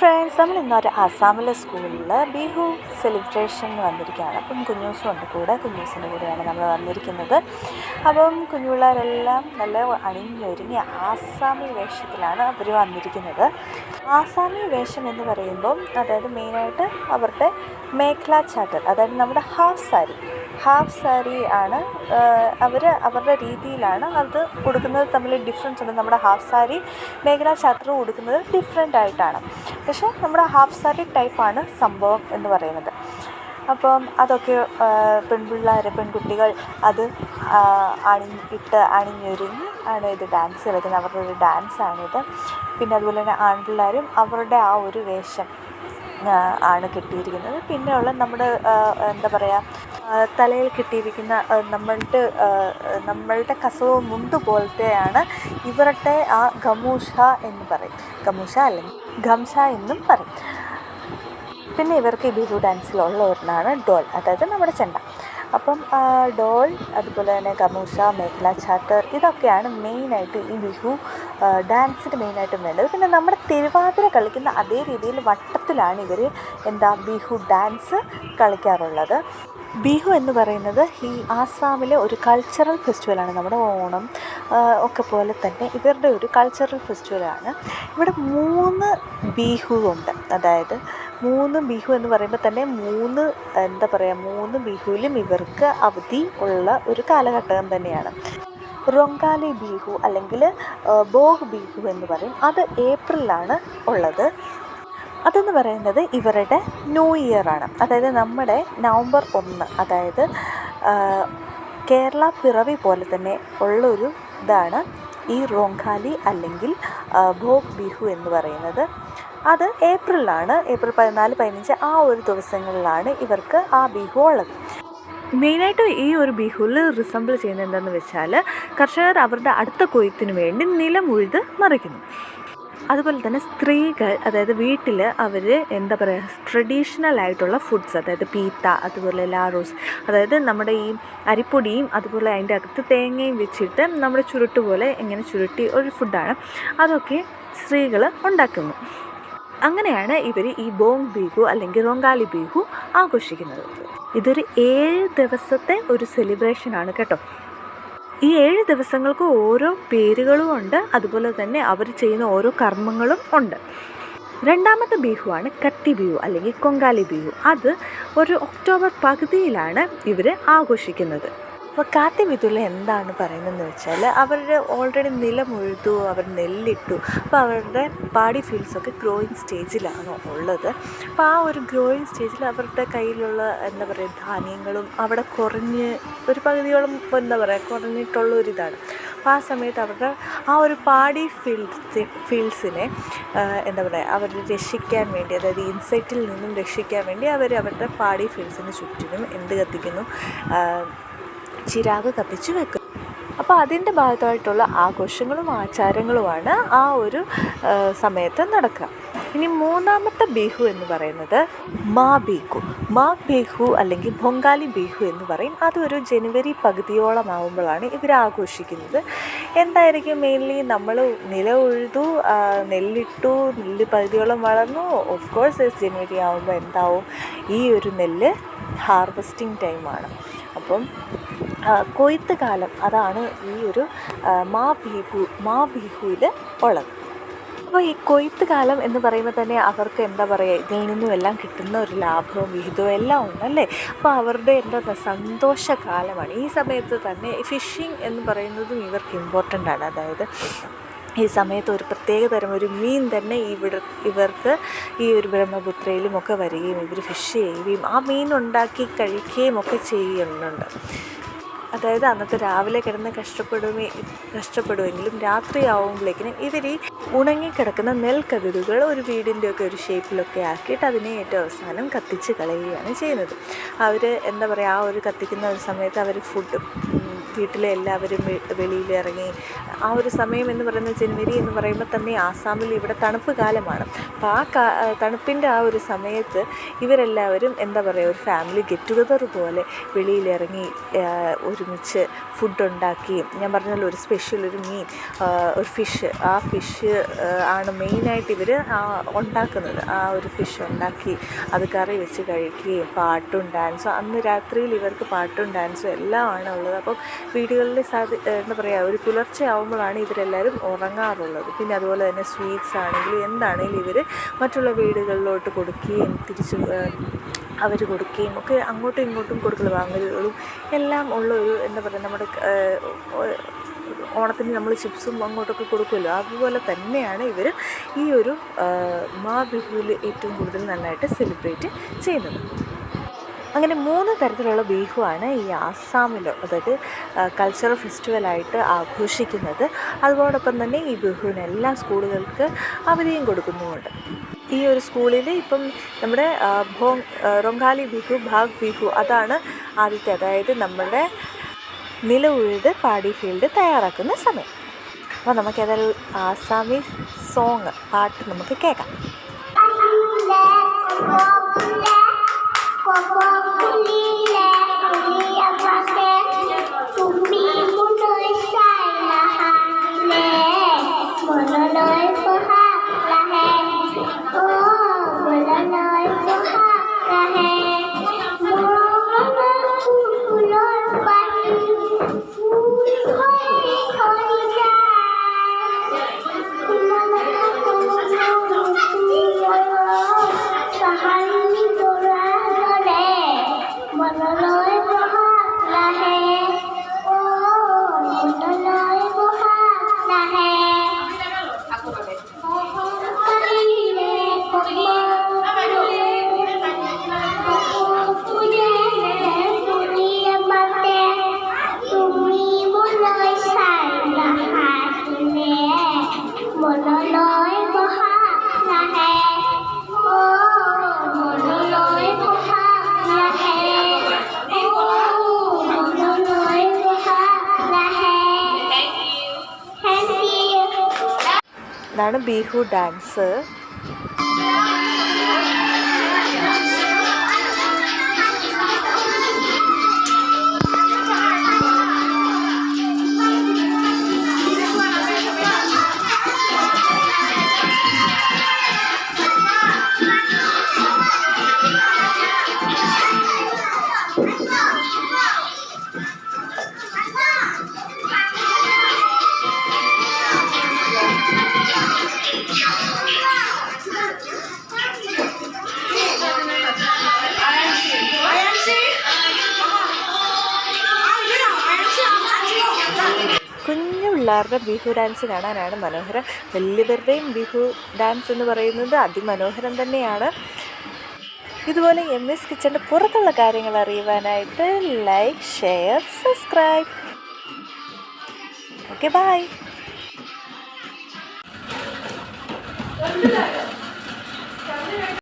Friends നമ്മൾ ഇന്നൊരു അസാമിലെ സ്കൂളിൽ ബിഹു സെലിബ്രേഷൻ വന്നിരിക്കുകയാണ്. അപ്പം കുഞ്ഞൂസും ഉണ്ട് കൂടെ. കുഞ്ഞൂസിന്റെ കൂടെയാണ് നമ്മൾ വന്നിരിക്കുന്നത്. അപ്പം കുഞ്ഞു പിള്ളേരെല്ലാം നല്ല അണിഞ്ഞൊരുങ്ങി ആസാമി വേഷത്തിലാണ് അവർ വന്നിരിക്കുന്നത്. ആസാമി വേഷം എന്ന് പറയുമ്പം അതായത് മെയിനായിട്ട് അവരുടെ മേഖല ചാട്ടർ അതായത് നമ്മുടെ ഹാഫ് സാരി ഹാഫ് സാരി ആണ് അവർ അവരുടെ രീതിയിലാണ് അത് കൊടുക്കുന്നത് തമ്മിൽ ഡിഫറൻസ് ഉണ്ട്. നമ്മുടെ ഹാഫ് സാരി മേഖല ചാത്തർ കൊടുക്കുന്നത് ഡിഫറെന്റ് ആയിട്ടാണ്. പക്ഷേ നമ്മുടെ ഹാഫ് സാരി ടൈപ്പാണ് സംഭവം എന്ന് പറയുന്നത്. അപ്പം അതൊക്കെ പെൺപിള്ളേർ പെൺകുട്ടികൾ അത് അണി ഇട്ട് അണിഞ്ഞൊരുങ്ങി ആണ് ഇത് ഡാൻസ് കളിക്കുന്നത്. അവരുടെ ഒരു ഡാൻസാണിത് പിന്നെ അതുപോലെ തന്നെ ആൺപിള്ളേരും അവരുടെ ആ ഒരു വേഷം ആണ് കിട്ടിയിരിക്കുന്നത്. പിന്നെയുള്ള നമ്മുടെ എന്താ പറയുക തലയിൽ കിട്ടിയിരിക്കുന്ന നമ്മളുടെ നമ്മളുടെ കസവ് മുണ്ട് പോലത്തെയാണ് ഇവരുടെ ആ ഗമൂഷ എന്ന് പറയും. ഗമൂഷ അല്ലെങ്കിൽ ഗംഷ എന്നും പറയും. പിന്നെ ഇവർക്ക് ബിഹു ഡാൻസിലുള്ള ഒരെണ്ണമാണ് ഡോൾ അതായത് നമ്മുടെ ചെണ്ട. അപ്പം ഡോൾ അതുപോലെ തന്നെ കമൂഷ മേഖല ചാട്ടർ ഇതൊക്കെയാണ് മെയിനായിട്ട് ഈ ബിഹു ഡാൻസിന് മെയിനായിട്ടും വേണ്ടത്. പിന്നെ നമ്മുടെ തിരുവാതിര കളിക്കുന്ന അതേ രീതിയിൽ വട്ടത്തിലാണ് ഇവർ എന്താ ബിഹു ഡാൻസ് കളിക്കാറുള്ളത്. ബിഹു എന്ന് പറയുന്നത് ഈ ആസാമിലെ ഒരു കൾച്ചറൽ ഫെസ്റ്റിവലാണ് നമ്മുടെ ഓണം ഒക്കെ പോലെ തന്നെ ഇവരുടെ ഒരു കൾച്ചറൽ ഫെസ്റ്റിവലാണ് ഇവിടെ മൂന്ന് ബിഹു ഉണ്ട്. അതായത് മൂന്ന് ബിഹു എന്ന് പറയുമ്പോൾ തന്നെ മൂന്ന് എന്താ പറയുക മൂന്ന് ബിഹുവിലും ഇവർക്ക് അവധി ഉള്ള ഒരു കാലഘട്ടം തന്നെയാണ്. റൊങ്കാലി ബിഹു അല്ലെങ്കിൽ ബോഗ് ബിഹു എന്ന് പറയും. അത് ഏപ്രിലാണ് ഉള്ളത്. അതെന്ന് പറയുന്നത് ഇവരുടെ ന്യൂ ഇയറാണ് അതായത് നമ്മുടെ നവംബർ ഒന്ന് അതായത് കേരള പിറവി പോലെ തന്നെ ഉള്ളൊരു ഇതാണ് ഈ റോങ്കാലി അല്ലെങ്കിൽ ഭോഗ് ബിഹു എന്ന് പറയുന്നത്. അത് ഏപ്രിലാണ് ഏപ്രിൽ പതിനാല് പതിനഞ്ച് ആ ഒരു ദിവസങ്ങളിലാണ് ഇവർക്ക് ആ ബിഹു ഉള്ളത്. മെയിനായിട്ട് ഈ ഒരു ബിഹുവിൽ റിസംബിൾ ചെയ്യുന്നത് എന്താണെന്ന് വെച്ചാൽ കർഷകർ അവരുടെ അടുത്ത കൊയ്ത്തിന് വേണ്ടി നിലം ഉഴുത് മറിക്കുന്നു. അതുപോലെ തന്നെ സ്ത്രീകൾ അതായത് വീട്ടിൽ അവർ എന്താ പറയുക ട്രഡീഷണൽ ആയിട്ടുള്ള ഫുഡ്സ് അതായത് പീത്ത അതുപോലെ ലാറോസ് അതായത് നമ്മുടെ ഈ അരിപ്പൊടിയും അതുപോലെ അതിന്റെ അകത്ത് തേങ്ങയും വെച്ചിട്ട് നമ്മുടെ ചുരുട്ട് പോലെ ഇങ്ങനെ ചുരുട്ടി ഒരു ഫുഡാണ് അതൊക്കെ സ്ത്രീകൾ ഉണ്ടാക്കുന്നു. അങ്ങനെയാണ് ഇവർ ഈ ബോങ് ബീഹു അല്ലെങ്കിൽ റൊങ്കാലി ബീഹു ആഘോഷിക്കുന്നത്. ഇതൊരു ഏഴ് ദിവസത്തെ ഒരു സെലിബ്രേഷനാണ് കേട്ടോ. ഈ ഏഴ് ദിവസങ്ങൾക്ക് ഓരോ പേരുകളും ഉണ്ട്. അതുപോലെ തന്നെ അവർ ചെയ്യുന്ന ഓരോ കർമ്മങ്ങളും ഉണ്ട്. രണ്ടാമത്തെ ബിഹുവാണ് കത്തി ബിഹു അല്ലെങ്കിൽ കൊങ്കാലി ബിഹു. അത് ഒരു ഒക്ടോബർ പകുതിയിലാണ് ഇവർ ആഘോഷിക്കുന്നത്. അപ്പോൾ കാത്തി മിഥുല എന്താണ് പറയുന്നതെന്ന് വെച്ചാൽ അവരുടെ ഓൾറെഡി നിലമുഴുതു അവർ നെല്ലിട്ടു അപ്പോൾ അവരുടെ പാടി ഫീൽഡ്സൊക്കെ ഗ്രോയിങ് സ്റ്റേജിലാണ് ഉള്ളത്. അപ്പോൾ ആ ഒരു ഗ്രോയിങ് സ്റ്റേജിൽ അവരുടെ കയ്യിലുള്ള എന്താ പറയുക ധാന്യങ്ങളും അവിടെ കുറഞ്ഞ് ഒരു പകുതിയോളം എന്താ പറയുക കുറഞ്ഞിട്ടുള്ള ഒരു ഇതാണ്. അപ്പോൾ ആ സമയത്ത് അവരുടെ ആ ഒരു പാടി ഫീൽഡ്സ് ഫീൽഡ്സിനെ എന്താ പറയുക അവർ രക്ഷിക്കാൻ വേണ്ടി അതായത് ഇൻസെക്റ്റിൽ നിന്നും രക്ഷിക്കാൻ വേണ്ടി അവർ അവരുടെ പാടി ഫീൽഡ്സിന് ചുറ്റിനും എന്ത് കത്തിക്കുന്നു? ചിരാഗ് കത്തിച്ച് വെക്കും. അപ്പോൾ അതിന്റെ ഭാഗമായിട്ടുള്ള ആഘോഷങ്ങളും ആചാരങ്ങളുമാണ് ആ ഒരു സമയത്ത് നടക്കുക. ഇനി മൂന്നാമത്തെ ബിഹു എന്ന് പറയുന്നത് മാ ബിഹു. മാ ബിഹു അല്ലെങ്കിൽ ബൊങ്കാലി ബിഹു എന്ന് പറയും. അതൊരു ജനുവരി പകുതിയോളം ആകുമ്പോഴാണ് ഇവർ ആഘോഷിക്കുന്നത്. എന്തായിരിക്കും മെയിൻലി നമ്മൾ നില ഉഴുതു നെല്ലിട്ടു നെല്ല് പകുതിയോളം വളർന്നു. ഓഫ് കോഴ്സ് ജനുവരി ആകുമ്പോൾ എന്താവും? ഈ ഒരു നെല്ല് ഹാർവസ്റ്റിംഗ് ടൈമാണ് അപ്പം കൊയ്ത്ത് കാലം അതാണ് ഈ ഒരു മാ ബിഹു മാ ബിഹുവിൽ ഉള്ളത്. അപ്പോൾ ഈ കൊയ്ത്ത് കാലം എന്ന് പറയുമ്പോൾ തന്നെ അവർക്ക് എന്താ പറയുക ഇതിൽ നിന്നും എല്ലാം കിട്ടുന്ന ഒരു ലാഭവും വിഹിതവും എല്ലാം ഉണ്ടല്ലേ? അപ്പോൾ അവരുടെ എന്താ സന്തോഷ കാലമാണ് ഈ സമയത്ത് തന്നെ ഫിഷിംഗ് എന്ന് പറയുന്നതും ഇവർക്ക് ഇമ്പോർട്ടന്റ് ആണ്. അതായത് ഈ സമയത്ത് ഒരു പ്രത്യേക തരം ഒരു മീൻ തന്നെ ഇവിടെ ഇവർക്ക് ഈ ഒരു ബ്രഹ്മപുത്രയിലും ഒക്കെ വരികയും ഇവർ ഫിഷ് ചെയ്യുകയും ആ മീൻ ഉണ്ടാക്കി കഴിക്കുകയും ഒക്കെ ചെയ്യുന്നുണ്ട്. അതായത് അന്നത്തെ രാവിലെ കിടന്ന് കഷ്ടപ്പെടുമേ കഷ്ടപ്പെടുമെങ്കിലും രാത്രിയാവുമ്പോഴേക്കിനും ഇവർ ഈ ഉണങ്ങിക്കിടക്കുന്ന നെൽക്കതിരുകൾ ഒരു വീടിന്റെയൊക്കെ ഒരു ഷേപ്പിലൊക്കെ ആക്കിയിട്ട് അതിനെ ഏറ്റവും അവസാനം കത്തിച്ച് കളയുകയാണ് ചെയ്യുന്നത്. അവർ എന്താ പറയുക ആ ഒരു കത്തിക്കുന്ന ഒരു സമയത്ത് അവർ ഫുഡ് വീട്ടിലെ എല്ലാവരും വെളിയിലിറങ്ങി ആ ഒരു സമയം എന്ന് പറയുന്നത് ജനുവരി എന്ന് പറയുമ്പോൾ തന്നെ ആസാമിൽ ഇവിടെ തണുപ്പ് കാലമാണ്. അപ്പോൾ ആ കാ തണുപ്പിന്റെ ആ ഒരു സമയത്ത് ഇവരെല്ലാവരും എന്താ പറയുക ഒരു ഫാമിലി ഗെറ്റ് ടുഗദർ പോലെ വെളിയിലിറങ്ങി ഒരുമിച്ച് ഫുഡ് ഉണ്ടാക്കി. ഞാൻ പറഞ്ഞല്ലോ ഒരു സ്പെഷ്യൽ ഒരു മീൻ ഒരു ഫിഷ് ആ ഫിഷ് ആണ് മെയിനായിട്ട് ഇവർ ഉണ്ടാക്കുന്നത്. ആ ഒരു ഫിഷ് ഉണ്ടാക്കി അത് കറി വെച്ച് കഴിക്കുകയും പാട്ടും ഡാൻസും അന്ന് രാത്രിയിൽ ഇവർക്ക് പാട്ടും ഡാൻസും എല്ലാം ആണ് ഉള്ളത്. അപ്പം വീടുകളിൽ സാധി എന്താ പറയുക ഒരു പുലർച്ചെ ആകുമ്പോഴാണ് ഇവരെല്ലാവരും ഉറങ്ങാറുള്ളത്. പിന്നെ അതുപോലെ തന്നെ സ്വീറ്റ്സ് ആണെങ്കിലും എന്താണെങ്കിലും ഇവർ മറ്റുള്ള വീടുകളിലോട്ട് കൊടുക്കുകയും തിരിച്ച് അവർ കൊടുക്കുകയും ഒക്കെ അങ്ങോട്ടും ഇങ്ങോട്ടും കൊടുക്കൽ വാങ്ങലുകളും എല്ലാം ഉള്ള ഒരു എന്താ പറയുക നമ്മുടെ ഓണത്തിന് നമ്മൾ ചിപ്സും അങ്ങോട്ടൊക്കെ കൊടുക്കുമല്ലോ. അതുപോലെ തന്നെയാണ് ഇവർ ഈ ഒരു മാ ബിഹുവിൽ ഏറ്റവും കൂടുതൽ നന്നായിട്ട് സെലിബ്രേറ്റ് ചെയ്യുന്നത്. അങ്ങനെ മൂന്ന് തരത്തിലുള്ള ബിഹുവാണ് ഈ ആസാമിൽ അതായത് കൾച്ചറൽ ഫെസ്റ്റിവലായിട്ട് ആഘോഷിക്കുന്നത്. അതോടൊപ്പം തന്നെ ഈ ബിഹുവിന് എല്ലാ സ്കൂളുകൾക്ക് അവധിയും കൊടുക്കുന്നുമുണ്ട്. ഈ ഒരു സ്കൂളിൽ ഇപ്പം നമ്മുടെ ഭോങ് റൊങ്കാലി ബിഹു ഭാഗ് ബിഹു അതാണ് ആദ്യത്തെ അതായത് നമ്മുടെ നില ഉഴുത് പാടി ഫീൽഡ് തയ്യാറാക്കുന്ന സമയം. അപ്പോൾ നമുക്കേതൊരു ആസാമി സോങ് പാട്ട് നമുക്ക് കേൾക്കാം. ഇതാണ് ബിഹു ഡാൻസ്. പിള്ളേരുടെ ബിഹു ഡാൻസ് കാണാനാണ് മനോഹരം. വലിയവരുടെയും ബിഹു ഡാൻസ് എന്ന് പറയുന്നത് അതിമനോഹരം തന്നെയാണ്. ഇതുപോലെ എം എസ് കിച്ചന്റെ പുറത്തുള്ള കാര്യങ്ങൾ അറിയുവാനായിട്ട് like share subscribe okay bye